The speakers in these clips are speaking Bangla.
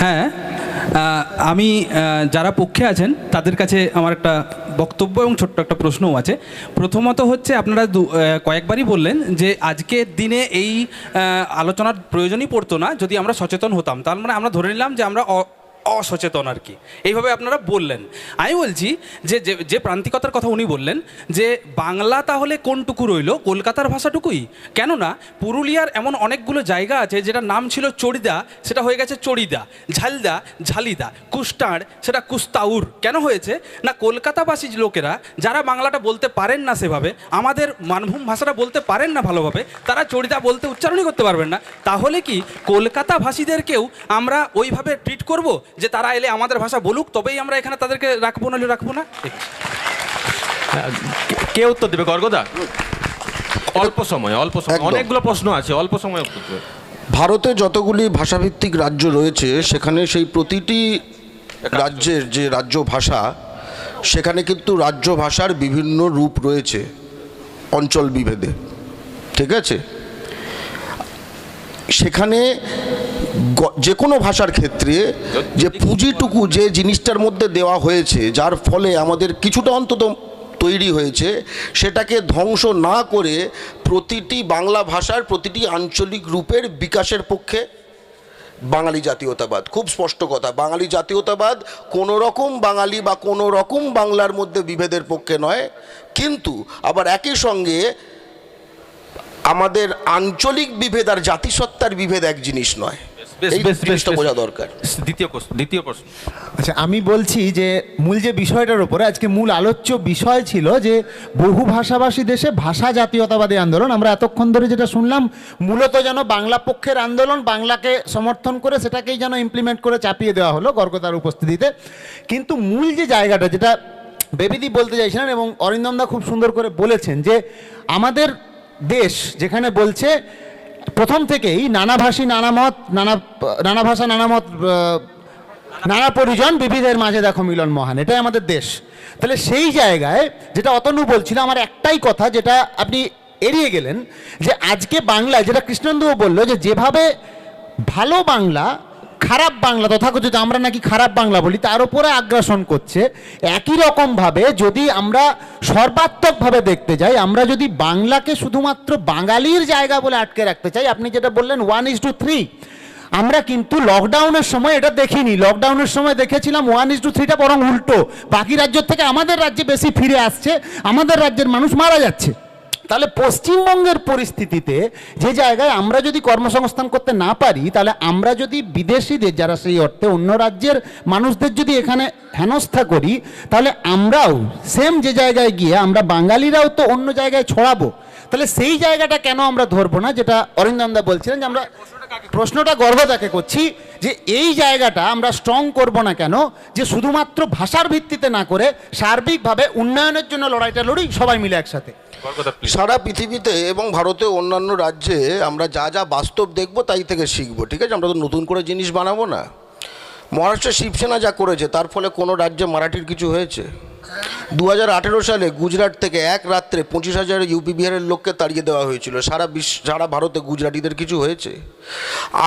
হ্যাঁ আমি যারা পক্ষে আছেন, তাদের কাছে আমার একটা বক্তব্য এবং ছোট্ট একটা প্রশ্নও আছে। প্রথমত হচ্ছে, আপনারা কয়েকবারই বললেন যে, আজকের দিনে এই আলোচনার প্রয়োজনই পড়তো না, যদি আমরা সচেতন হতাম। তার মানে আমরা ধরে নিলাম যে, আমরা অসচেতন আর কি। এইভাবে আপনারা বললেন। আমি বলছি যে, যে- প্রান্তিকতার কথা উনি বললেন যে, বাংলা তাহলে কোনটুকু রইল? কলকাতার ভাষাটুকুই? কেননা পুরুলিয়ার এমন অনেকগুলো জায়গা আছে যেটার নাম ছিল চড়িদা, সেটা হয়ে গেছে চড়িদা, ঝালদা, ঝালিদা কুষ্টার সেটা কুস্তাউর। কেন হয়েছে? না, কলকাতাবাসী লোকেরা যারা বাংলাটা বলতে পারেন না সেভাবে, আমাদের মানভূম ভাষাটা বলতে পারেন না ভালোভাবে, তারা চড়িদা বলতে উচ্চারণই করতে পারবেন না। তাহলে কি কলকাতা ভাষীদেরকেও আমরা ওইভাবে ট্রিট করব? যে তারা এলে আমাদের ভাষা বলুক তবেই আমরা এখানে তাদেরকে রাখব নাহলে রাখব না। হ্যাঁ, কে- কে উত্তর দেবে? গর্গদা? অল্প সময় অল্প সময়। অনেকগুলো প্রশ্ন আছে অল্প সময় উত্তর দেবে। ভারতে যতগুলি ভাষাভিত্তিক রাজ্য রয়েছে সেখানে সেই প্রতিটি রাজ্যের যে রাজ্য ভাষা সেখানে কিন্তু রাজ্য ভাষার বিভিন্ন রূপ রয়েছে অঞ্চল বিভেদে। ঠিক আছে? সেখানে যে কোনো ভাষার ক্ষেত্রে যে পুঁজিটুকু যে জিনিসটার মধ্যে দেওয়া হয়েছে, যার ফলে আমাদের কিছুটা অন্তত তৈরি হয়েছে, সেটাকে ধ্বংস না করে প্রতিটি বাংলা ভাষার প্রতিটি আঞ্চলিক রূপের বিকাশের পক্ষে বাঙালি জাতীয়তাবাদ। খুব স্পষ্ট কথা, বাঙালি জাতীয়তাবাদ কোনো রকম বাঙালি বা কোনো রকম বাংলার মধ্যে বিভেদের পক্ষে নয়, কিন্তু আবার একই সঙ্গে আমাদের আঞ্চলিক বিভেদ আর জাতিসত্তার বিভেদ এক জিনিস নয়। জিনিসটা বোঝা দরকার। দ্বিতীয় প্রশ্ন দ্বিতীয় প্রশ্ন। আচ্ছা আমি বলছি যে মূল যে বিষয়টার উপরে আজকে মূল আলোচ্য বিষয় ছিল যে বহু ভাষাভাষী দেশে ভাষা জাতীয়তাবাদী আন্দোলন আমরা এতক্ষণ ধরে যেটা শুনলাম মূলত যেন বাংলা পক্ষের আন্দোলন বাংলাকে সমর্থন করে সেটাকেই যেন ইমপ্লিমেন্ট করে চাপিয়ে দেওয়া হলো গর্গতার উপস্থিতিতে। কিন্তু মূল যে জায়গাটা যেটা বেবিদি বলতে চাইছিলেন এবং অরিন্দমদা খুব সুন্দর করে বলেছেন যে আমাদের দেশ যেখানে বলছে প্রথম থেকেই নানাভাষী নানা মত, নানা নানা ভাষা, নানা মত নানা পরিজন বিবিধের মাঝে দেখো মিলন মহান, এটাই আমাদের দেশ। তাহলে সেই জায়গায় যেটা অতনু বলছিল, আমার একটাই কথা যেটা আপনি এড়িয়ে গেলেন, যে আজকে বাংলায়, যেটা কৃষ্ণেন্দুও বলল যে যেভাবে ভালো বাংলা খারাপ বাংলা, তথাকথিত আমরা নাকি খারাপ বাংলা বলি, তার উপরে আগ্রাসন করছে। একই রকমভাবে যদি আমরা সর্বাত্মকভাবে দেখতে যাই, আমরা যদি বাংলাকে শুধুমাত্র বাঙালির জায়গা বলে আটকে রাখতে চাই, আপনি যেটা বললেন ওয়ান ইজ টু থ্রি আমরা কিন্তু লকডাউনের সময় এটা দেখিনি। লকডাউনের সময় দেখেছিলাম ওয়ান ইস টু থ্রিটা বরং উল্টো। বাকি রাজ্য থেকে আমাদের রাজ্যে বেশি ফিরে আসছে, আমাদের রাজ্যের মানুষ মারা যাচ্ছে। তাহলে পশ্চিমবঙ্গের পরিস্থিতিতে যে জায়গায় আমরা যদি কর্মসংস্থান করতে না পারি, তাহলে আমরা যদি বিদেশিদের, যারা সেই অর্থে অন্য রাজ্যের মানুষদের যদি এখানে হেনস্থা করি, তাহলে আমরাও সেম যে জায়গায় গিয়ে আমরা বাঙালিরাও তো অন্য জায়গায় ছড়াবো। তাহলে সেই জায়গাটা কেন আমরা ধরবো না? যেটা অরিন্দমদা বলছিলেন যে আমরা প্রশ্নটা গর্বতাকে করছি যে এই জায়গাটা আমরা স্ট্রং করব না কেন? যে শুধুমাত্র ভাষার ভিত্তিতে না করে সার্বিকভাবে উন্নয়নের জন্য লড়াইটা লড়ি সবাই মিলে একসাথে। সারা পৃথিবীতে এবং ভারতে অন্যান্য রাজ্যে আমরা যা যা বাস্তব দেখব তাই থেকে শিখব ঠিক আছে? আমরা তো নতুন করে জিনিস বানাবো না। মহারাষ্ট্রে শিবসেনা যা করেছে তার ফলে কোনো রাজ্যে মারাঠির কিছু হয়েছে? দু হাজার আঠেরো সালে গুজরাট থেকে এক রাত্রে পঁচিশ হাজার ইউপি বিহারের লোককে তাড়িয়ে দেওয়া হয়েছিল। সারা বিশ্ব সারা ভারতে গুজরাটিদের কিছু হয়েছে?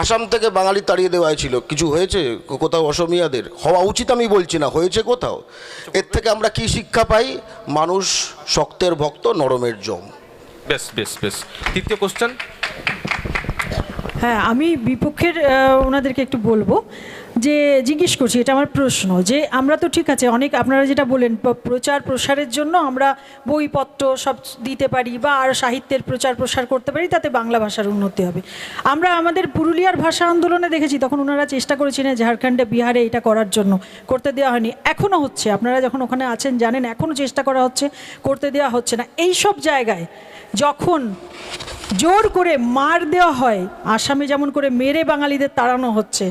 আসাম থেকে বাঙালি তাড়িয়ে দেওয়া হয়েছিল। কিছু হয়েছে? কোথাও অসমিয়াদের? হওয়া উচিত আমি বলছি না হয়েছে কোথাও? এর থেকে আমরা কি শিক্ষা পাই? মানুষ শক্তের ভক্ত নরমের জম। বেশ বেশ বেশ। তৃতীয় কোশ্চেন হ্যাঁ আমি বিপক্ষের ওনাদেরকে একটু বলব। যে জিজ্ঞেস করছি, এটা আমার প্রশ্ন যে আমরা তো ঠিক আছে, অনেক আপনারা যেটা বলেন প্রচার প্রসারের জন্য আমরা বইপত্র সব দিতে পারি বা আর সাহিত্যের প্রচার প্রসার করতে পারি, তাতে বাংলা ভাষার উন্নতি হবে। আমরা আমাদের পুরুলিয়ার ভাষা আন্দোলনে দেখেছি, তখন ওনারা চেষ্টা করেছিলেন ঝাড়খণ্ডে, বিহারে এটা করার জন্য, করতে দেওয়া হয়নি। এখনও হচ্ছে, আপনারা যখন ওখানে আছেন জানেন এখনও চেষ্টা করা হচ্ছে, করতে দেওয়া হচ্ছে না। এই সব জায়গায় যখন জোর করে মার দেওয়া হয়, আসামে যেমন করে মেরে বাঙালিদের তাড়ানো হচ্ছে,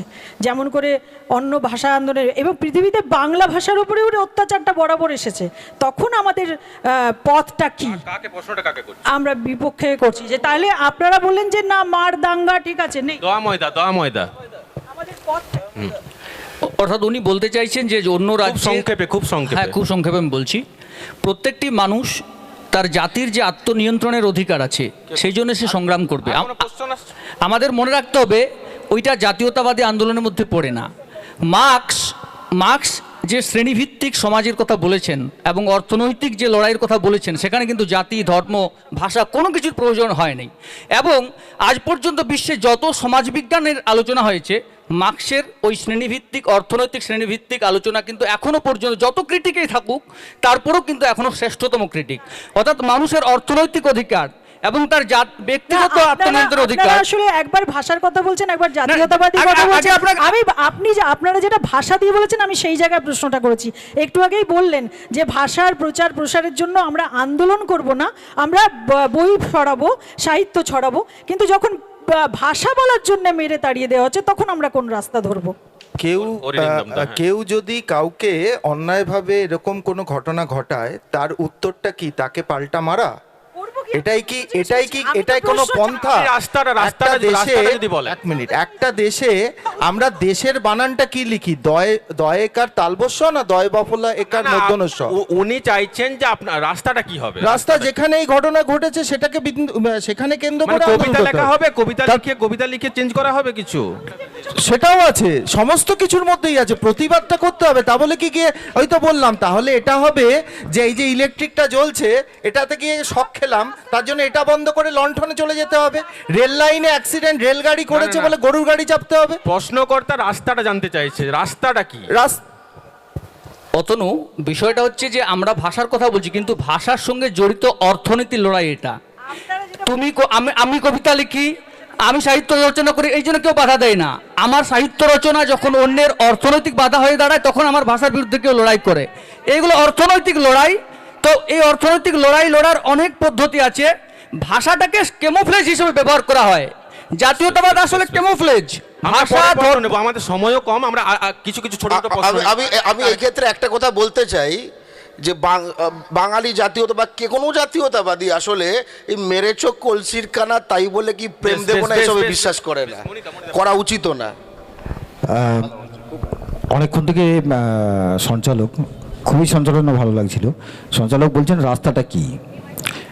যেমন করে অন্য ভাষা আন্দোলনের এবং পৃথিবীতে বাংলা ভাষার উপরে অত্যাচারটা বরাবর এসেছে। তখন আমাদের পথটা কি? কাকে প্রশ্নটা কাকে করছি? আমরা বিপক্ষে করছি। যে তাহলে আপনারা বললেন যে না মার দাঙ্গা ঠিক আছে নেই। দোয়া ময়দা দোয়া ময়দা। আমাদের পথ অর্থাৎ উনি বলতে চাইছেন যে অন্য রাজ্যে সংক্ষেপে খুব হ্যাঁ খুব সংক্ষেপে আমি বলছি। প্রত্যেকটি মানুষ তার জাতির যে আত্মনিয়ন্ত্রণের অধিকার আছে সেই জন্য সে সংগ্রাম করবে। আমাদের মনে রাখতে হবে ওইটা জাতীয়তাবাদী আন্দোলনের মধ্যে পড়ে না। মার্কস মার্কস যে শ্রেণীভিত্তিক সমাজের কথা বলেছেন এবং অর্থনৈতিক যে লড়াইয়ের কথা বলেছেন, সেখানে কিন্তু জাতি, ধর্ম, ভাষা কোনো কিছুর প্রয়োজন হয়নি এবং আজ পর্যন্ত বিশ্বে যত সমাজবিজ্ঞানের আলোচনা হয়েছে, মার্কসের ওই শ্রেণীভিত্তিক, অর্থনৈতিক শ্রেণীভিত্তিক আলোচনা কিন্তু এখনও পর্যন্ত যত ক্রিটিকেই থাকুক, তারপরেও কিন্তু এখনও শ্রেষ্ঠতম ক্রিটিক অর্থাৎ মানুষের অর্থনৈতিক অধিকার এবং তার জাত ব্যক্তিগত আপনারা- আত্মনিয়ন্ত্রণ আপনারা অধিকার। আসলে একবার ভাষার কথা বলছেন একবার জাতীয়তাবাদী কথা বলছেন। আপনার- আমি আপনি যে- আপনারা যেটা ভাষা দিয়ে বলেছেন আমি সেই জায়গায় প্রশ্নটা করেছি। একটু আগেই বললেন যে ভাষার প্রচার প্রসারের জন্য আমরা আন্দোলন করব না আমরা বই ছড়াবো সাহিত্য ছড়াবো কিন্তু যখন ভাষা বলার জন্য মেরে তাড়িয়ে দেওয়া হচ্ছে তখন আমরা কোন রাস্তা ধরবো? কেউ। কেউ যদি কাউকে অন্যায়ভাবে এরকম কোনো ঘটনা ঘটায় তার উত্তরটা কি তাকে পাল্টা মারা? এটাই কি এটাই কি এটাই কোনো পন্থা? রাস্তাটা- রাস্তাটা- দেশে যদি। এক মিনিট একটা দেশে আমরা দেশের বানানটা কি লিখি? দয় দয় একার তালবস্য না দয় বফলা একার মধ্যনস্য? উনি চাইছেন যে আপনার রাস্তাটা কি হবে? রাস্তা যেখানে এই ঘটনা ঘটেছে সেটাকে বিন্দু- সেখানে কেন্দ্র মানে করে কবিতা লেখা হবে। কবিতা লিখে কবিতা লিখে চেঞ্জ করা হবে কিছু? সেটাও আছে সমস্ত কিছুর মধ্যেই আছে প্রতিবাদটা করতে হবে। তা বলে কি গিয়ে ওই তো বললাম তাহলে এটা হবে যে এই যে ইলেকট্রিকটা জ্বলছে এটাতে গিয়ে শখ খেলাম তার জন্য এটা বন্ধ করে লণ্ঠনে চলে যেতে হবে। রেল লাইনে অ্যাক্সিডেন্ট রেলগাড়ি করেছে বলে গরুর গাড়ি চাপতে হবে। প্রশ্নকর্তা রাস্তাটা জানতে চাইছে। রাস্তাটা কি? রাস অতনু বিষয়টা হচ্ছে যে আমরা ভাষার কথা বলছি কিন্তু ভাষার সঙ্গে জড়িত অর্থনীতির লড়াই এটা। তুমি আমি আমি কবিতা লিখি আমি সাহিত্য রচনা করি এই জন্য কেউ বাধা দেয় না। আমার সাহিত্য রচনা যখন অন্যের অর্থনৈতিক বাধা হয়ে দাঁড়ায় তখন আমার ভাষার বিরুদ্ধে কেউ লড়াই করে। এইগুলো অর্থনৈতিক লড়াই তো এই অর্থনৈতিক লড়াই লড়ার অনেক পদ্ধতি আছে। ভাষাটাকে কেমোফ্লেজ হিসেবে ব্যবহার করা হয়। জাতীয়তাবাদ আসলে কেমোফ্লেজ আমাদের সময়ও কম আমরা কিছু কিছু ছোট ছোট আমি- আমি আমি এই ক্ষেত্রে একটা কথা বলতে চাই যে বাঙালি জাতীয়তা বা কে কোনো জাতীয়তাবাদী আসলে এই মেরে চোখ কলসির কানা তাই বলে কি প্রেম দেব না এসবে বিশ্বাস করে না? করা উচিত না। অনেকক্ষণ থেকে সঞ্চালক খুবই সঞ্চালনা ভালো লাগছিল। সঞ্চালক বলছেন, রাস্তাটা কি?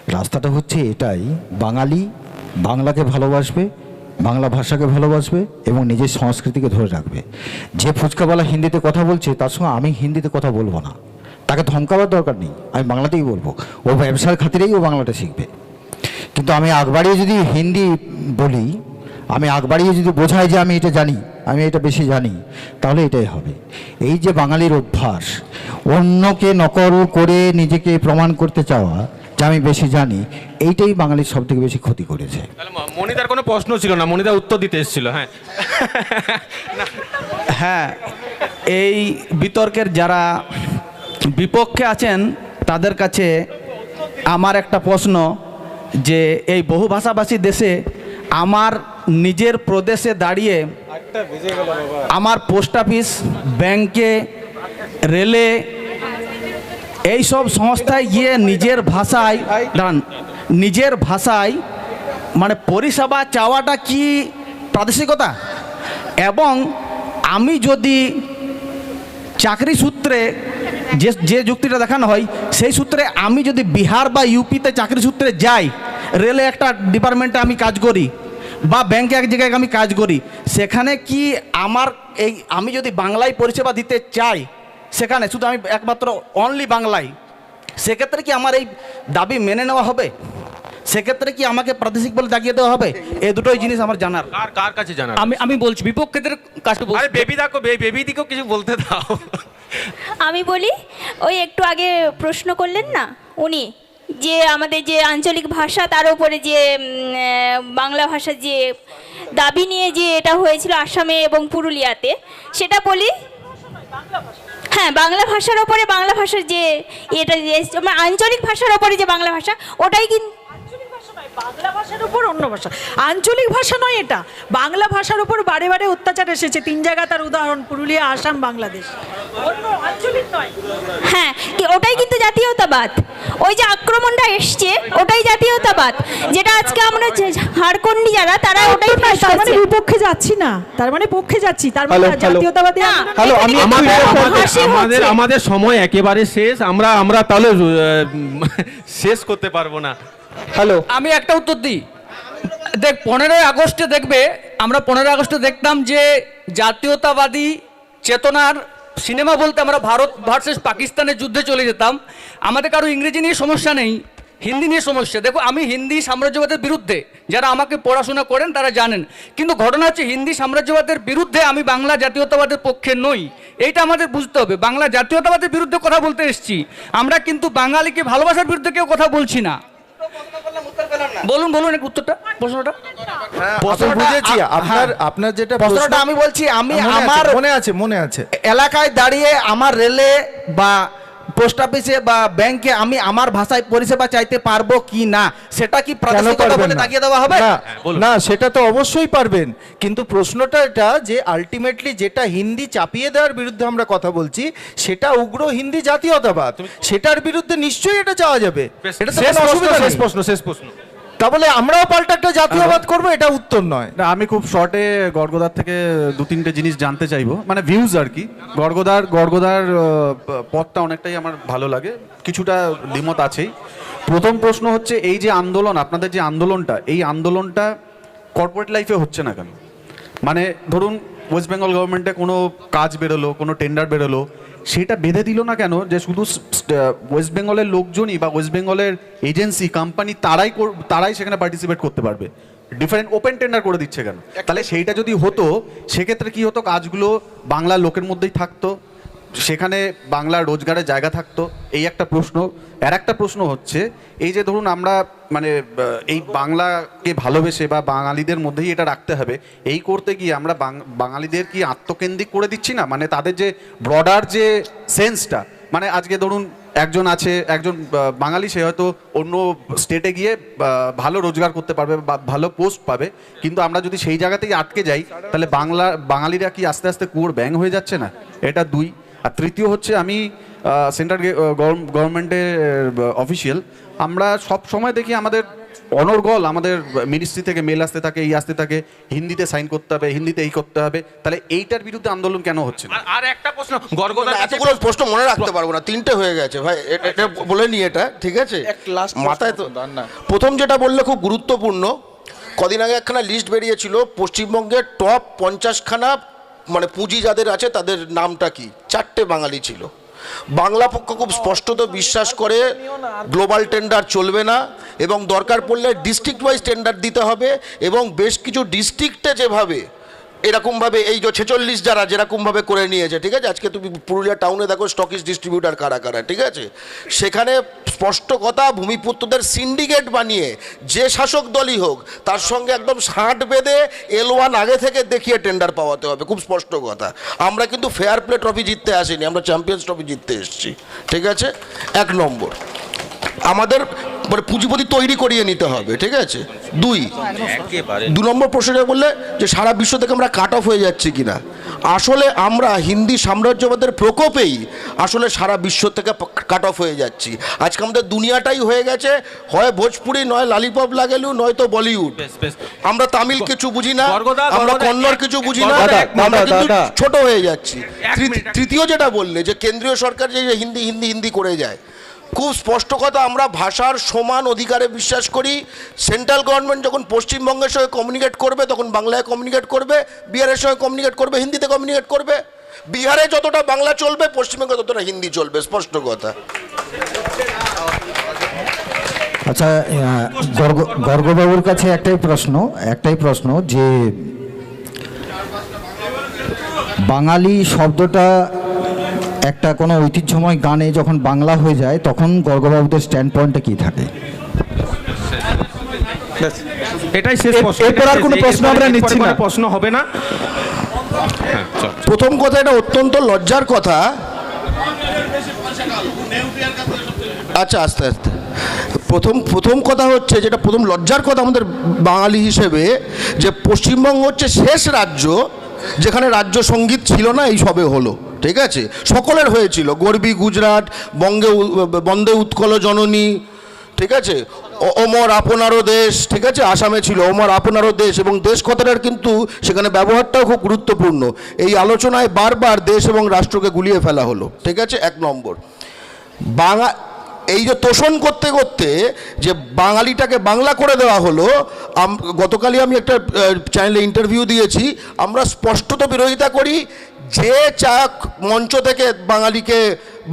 রাস্তাটা হচ্ছে এটাই, বাঙালি বাংলাকে ভালোবাসবে, বাংলা ভাষাকে ভালোবাসবে এবং নিজের সংস্কৃতিকে ধরে রাখবে। যে ফুচকাওয়ালা হিন্দিতে কথা বলছে, তার সঙ্গে আমি হিন্দিতে কথা বলব না। তাকে ধমকাবার দরকার নেই, আমি বাংলাতেই বলব। ও ব্যবসার খাতিরেই ও বাংলাটা শিখবে। কিন্তু আমি আগবাড়িয়ে যদি হিন্দি বলি, আমি আগবাড়িয়ে যদি বোঝাই যে আমি এটা জানি আমি এটা বেশি জানি তাহলে এটাই হবে। এই যে বাঙালির অভ্যাস অন্যকে নকল করে নিজেকে প্রমাণ করতে চাওয়া যে আমি বেশি জানি এইটাই বাঙালির সব থেকে বেশি ক্ষতি করেছে। মনিদার কোনো প্রশ্ন ছিল না মনিদা উত্তর দিতে এসেছিল হ্যাঁ। হ্যাঁ এই বিতর্কের যারা বিপক্ষে আছেন তাদের কাছে আমার একটা প্রশ্ন যে এই বহুভাষাভাষী দেশে আমার নিজের প্রদেশে দাঁড়িয়ে আমার পোস্ট অফিস ব্যাংকে রেলে এই সব সংস্থায় গিয়ে নিজের ভাষায় দাঁড়ান। নিজের ভাষায় মানে পরিষেবা চাওয়াটা কি প্রাদেশিকতা? এবং আমি যদি চাকরি সূত্রে যে যে যুক্তিটা দেখানো হয় সেই সূত্রে আমি যদি বিহার বা ইউপিতে চাকরি সূত্রে যাই রেলে একটা ডিপার্টমেন্টে আমি কাজ করি বা ব্যাংকে এক জায়গায় আমি কাজ করি সেখানে কি আমার এই আমি যদি বাংলায় পরিষেবা দিতে চাই সেখানে শুধু আমি একমাত্র অনলি বাংলায় সেক্ষেত্রে কি আমার এই দাবি মেনে নেওয়া হবে? সেক্ষেত্রে কি আমাকে প্রাদেশিক বলে দাগিয়ে দেওয়া হবে? এ দুটোই জিনিস আমার জানার। কার কার কাছে জানার? আমি আমি বলছি বিপক্ষেদের কাছে বলছি। আরে বেবি দেখো বেবি দিকেও কিছু বলতে দাও। আমি বলি ওই একটু আগে প্রশ্ন করলেন না? উনি যে আমাদের যে আঞ্চলিক ভাষা, তার উপরে যে বাংলা ভাষার যে দাবি নিয়ে যে এটা হয়েছিল আসামে এবং পুরুলিয়াতে, সেটা বলি? হ্যাঁ বাংলা ভাষার ওপরে বাংলা ভাষার যে এটা মানে আঞ্চলিক ভাষার ওপরে যে বাংলা ভাষা, ওটাই কিন্তু বাংলা ভাষার উপর অন্য ভাষা। আঞ্চলিক ভাষা নয় এটা। বাংলা ভাষার উপর বারে বারে অত্যাচার এসেছে। তিন জায়গা তার উদাহরণ পুরুলিয়া আসাম বাংলাদেশ। অন্য আঞ্চলিক নয়। হ্যাঁ কি ওটাই কিন্তু জাতীয়তাবাদ। ওই যে আক্রমণটা এসছে ওটাই জাতীয়তাবাদ। যেটা আজকে আমরা যে ঝাড়খণ্ডী যারা তারা ওটাই নয়, তার মানে বিপক্ষে যাচ্ছি না। তার মানে পক্ষে যাচ্ছি। তার মানে। জাতীয়তাবাদী না, হ্যালো, আমি আমাদের। আমাদের সময় একেবারে শেষ। আমরা আমরা তাহলে শেষ করতে পারব না। হ্যালো আমি একটা উত্তর দিই। দেখ, পনেরোই আগস্টে দেখবে, আমরা পনেরোই আগস্টে দেখতাম যে জাতীয়তাবাদী চেতনার সিনেমা বলতে আমরা ভারত ভার্সেস পাকিস্তানের যুদ্ধে চলে যেতাম। আমাদের কারও ইংরেজি নিয়ে সমস্যা নেই, হিন্দি নিয়ে সমস্যা। দেখো, আমি হিন্দি সাম্রাজ্যবাদের বিরুদ্ধে, যারা আমাকে পড়াশোনা করেন তারা জানেন। কিন্তু ঘটনা হচ্ছে, হিন্দি সাম্রাজ্যবাদের বিরুদ্ধে আমি বাংলা জাতীয়তাবাদের পক্ষে নই। এইটা আমাদের বুঝতে হবে। বাংলা জাতীয়তাবাদের বিরুদ্ধে কথা বলতে এসেছি। আমরা কিন্তু বাঙালিকে ভালোবাসার বিরুদ্ধে কেউ কথা বলছি না। বলুন বলুন এক উত্তরটা প্রশ্নটা। প্রশ্ন বুঝেছি আপনার আপনার যেটা প্রশ্নটা আমি বলছি আমি আমার মনে আছে মনে আছে। এলাকায় দাঁড়িয়ে আমার রেলে বা পোস্ট অফিসে বা ব্যাংকে আমি আমার ভাষায় পরিষেবা চাইতে পারব কি না সেটা কি? তাকিয়ে দেওয়া হবে? না, না সেটা তো অবশ্যই পারবেন। কিন্তু প্রশ্নটা এটা যে আলটিমেটলি যেটা হিন্দি চাপিয়ে দেওয়ার বিরুদ্ধে আমরা কথা বলছি সেটা উগ্র হিন্দি জাতীয়তাবাদ। সেটার বিরুদ্ধে নিশ্চয়ই এটা চাওয়া যাবে। এটা শেষ প্রশ্ন শেষ প্রশ্ন শেষ প্রশ্ন। তা বলে আমরাও পাল্টা একটা জাতীয়বাদ করব, এটা উত্তর নয়। না, আমি খুব শর্টে গড়গোদার থেকে দু তিনটে জিনিস জানতে চাইব। মানে ভিউজ আর কি। গড়গোদার গড়গোদার পথটা অনেকটাই আমার ভালো লাগে। কিছুটা দ্বিমত আছেই। প্রথম প্রশ্ন হচ্ছে, এই যে আন্দোলন, আপনাদের যে আন্দোলনটা, এই আন্দোলনটা কর্পোরেট লাইফে হচ্ছে না কেন? মানে ধরুন ওয়েস্ট বেঙ্গল গভর্নমেন্টে কোনো কাজ বেরোলো, কোনো টেন্ডার বেরোলো সেটা বেঁধে দিল না কেন? যে শুধু ওয়েস্ট বেঙ্গলের লোকজনই বা ওয়েস্ট বেঙ্গলের এজেন্সি কোম্পানি তারাই কর- তারাই সেখানে পার্টিসিপেট করতে পারবে। ডিফারেন্ট ওপেন টেন্ডার করে দিচ্ছে কেন? তাহলে সেইটা যদি হতো সেক্ষেত্রে কি হতো? কাজগুলো বাংলা লোকের মধ্যেই থাকতো। সেখানে বাংলার রোজগারের জায়গা থাকতো। এই একটা প্রশ্ন। আর একটা প্রশ্ন হচ্ছে, এই যে ধরুন আমরা মানে এই বাংলাকে ভালোবেসে বা বাঙালিদের মধ্যেই এটা রাখতে হবে, এই করতে গিয়ে আমরা বাঙালিদের কি আত্মকেন্দ্রিক করে দিচ্ছি না? মানে তাদের যে ব্রডার যে সেন্সটা মানে আজকে ধরুন একজন আছে, একজন বাঙালি, সে হয়তো অন্য স্টেটে গিয়ে ভালো রোজগার করতে পারবে বা ভালো পোস্ট পাবে, কিন্তু আমরা যদি সেই জায়গা থেকে আটকে যাই, তাহলে বাংলা, বাঙালিরা কি আস্তে আস্তে কুয়োর ব্যাং হয়ে যাচ্ছে না? এটা দুই। আর তৃতীয় হচ্ছে আমি সেন্ট্রাল গভর্নমেন্টের অফিসিয়াল। আমরা সব সময় দেখি আমাদের অনর্গল আমাদের মিনিস্ট্রি থেকে মেল আসতে থাকে এই আসতে থাকে হিন্দিতে সাইন করতে হবে হিন্দিতে এই করতে হবে। তাহলে এইটার বিরুদ্ধে আন্দোলন কেন হচ্ছে না? আর- একটা প্রশ্ন গর্গদার কাছে এতগুলো প্রশ্ন মনে রাখতে পারব না তিনটে হয়ে গেছে ভাই এটা বলে নি এটা ঠিক আছে? মাথায় তো প্রথম যেটা বললে খুব গুরুত্বপূর্ণ কদিন আগে একখানা লিস্ট বেরিয়েছিল পশ্চিমবঙ্গের টপ পঞ্চাশখানা মানে পুঁজি যাদের আছে, তাদের নামটা কি? চারটে বাঙালি ছিল। বাংলা পক্ষ খুব স্পষ্টত বিশ্বাস করে, গ্লোবাল টেন্ডার চলবে না এবং দরকার পড়লে ডিস্ট্রিক্ট ওয়াইজ টেন্ডার দিতে হবে এবং বেশ কিছু ডিস্ট্রিক্টে যেভাবে এরকমভাবে এই যে ছেচল্লিশ যারা যেরকমভাবে করে নিয়েছে, ঠিক আছে? আজকে তুমি পুরুলিয়া টাউনে দেখো স্টকিস ডিস্ট্রিবিউটার কারা কারা, ঠিক আছে? সেখানে স্পষ্ট কথা, ভূমিপুত্রদের সিন্ডিকেট বানিয়ে যে শাসক দলই হোক, তার সঙ্গে একদম ষাট বেঁধে এল ওয়ান আগে থেকে দেখিয়ে টেন্ডার পাওয়াতে হবে, খুব স্পষ্ট কথা। আমরা কিন্তু ফেয়ার প্লে ট্রফি জিততে আসিনি, আমরা চ্যাম্পিয়ন্স ট্রফি জিততে এসেছি, ঠিক আছে? এক নম্বর। আমাদের মানে পুঁজিপতি তৈরি করিয়ে নিতে হবে ঠিক আছে? দুই দু নম্বর প্রশ্নটা বললে যে সারা বিশ্ব থেকে আমরা কাট অফ হয়ে যাচ্ছি কিনা। আসলে আমরা হিন্দি সাম্রাজ্যবাদের প্রকোপেই আসলে সারা বিশ্ব থেকে কাট অফ হয়ে যাচ্ছি। আজকে আমাদের দুনিয়াটাই হয়ে গেছে হয় ভোজপুরি নয় লালিপপ লাগেলু নয়তো বলিউড। আমরা তামিল কিছু বুঝি না আমরা কন্নড় কিছু বুঝি না আমরা কিন্তু ছোট হয়ে যাচ্ছি। তৃতীয় যেটা বললে যে কেন্দ্রীয় সরকার যে হিন্দি হিন্দি হিন্দি করে যায় খুব স্পষ্ট কথা, আমরা ভাষার সমান অধিকারে বিশ্বাস করি। সেন্ট্রাল গভর্নমেন্ট যখন পশ্চিমবঙ্গের সঙ্গে কমিউনিকেট করবে, তখন বাংলায় কমিউনিকেট করবে, বিহারের সঙ্গে কমিউনিকেট করবে, হিন্দিতে কমিউনিকেট করবে। বিহারে যতটা বাংলা চলবে, পশ্চিমবঙ্গে ততটা হিন্দি চলবে, স্পষ্ট কথা। আচ্ছা গর্গ, গর্গবাবুর কাছে একটাই প্রশ্ন একটাই প্রশ্ন যে বাঙালি শব্দটা একটা কোনো ঐতিহ্যময় গানে যখন বাংলা হয়ে যায় তখন গর্গবাবুদের স্ট্যান্ড পয়েন্টটা কী থাকে? এটাই শেষ প্রশ্ন। এরপর আর কোনো প্রশ্ন আমরা নিচ্ছি না। প্রশ্ন হবে না। প্রথম কথা এটা অত্যন্ত লজ্জার কথা। আচ্ছা আস্তে আস্তে। প্রথম প্রথম কথা হচ্ছে যেটা প্রথম লজ্জার কথা আমাদের বাঙালি হিসেবে যে পশ্চিমবঙ্গ হচ্ছে শেষ রাজ্য যেখানে রাজ্য সংগীত ছিল না এই সবে হলো। ঠিক আছে? সকলের হয়েছিল। গর্বী, গুজরাট, বঙ্গে বন্দে উৎকল জননী, ঠিক আছে? ওমর আপনারও দেশ, ঠিক আছে? আসামে ছিল ওমর আপনারও দেশ এবং দেশ কথাটার কিন্তু সেখানে ব্যবহারটাও খুব গুরুত্বপূর্ণ। এই আলোচনায় বারবার দেশ এবং রাষ্ট্রকে গুলিয়ে ফেলা হলো, ঠিক আছে? এক নম্বর। বাঙা এই যে তোষণ করতে করতে যে বাঙালিটাকে বাংলা করে দেওয়া হলো গতকালই আমি একটা চ্যানেলে ইন্টারভিউ দিয়েছি আমরা স্পষ্টত বিরোধিতা করি যে চাক মঞ্চ থেকে বাঙালিকে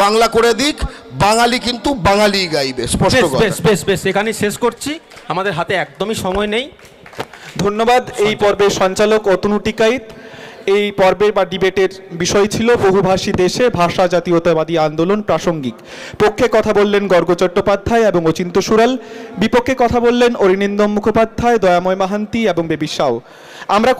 বাংলা করে দিক বাঙালি কিন্তু বাঙালি গাইবে স্পষ্ট বেশ বেশ বেশ এখানেই শেষ করছি আমাদের হাতে একদমই সময় নেই। ধন্যবাদ এই পর্বের সঞ্চালক অতনু টিকাইত। এই পর্বের বা ডিবেটের বিষয় ছিল বহুভাষী দেশে ভাষা, জাতীয়তাবাদী আন্দোলন, প্রাসঙ্গিক। পক্ষে কথা বললেন গর্গ চট্টোপাধ্যায় এবং অচিন্ত সুরাল। বিপক্ষে কথা বললেন অরিনিন্দম মুখোপাধ্যায়, দয়াময় মাহান্তি এবং বেবি সাউ। আমরা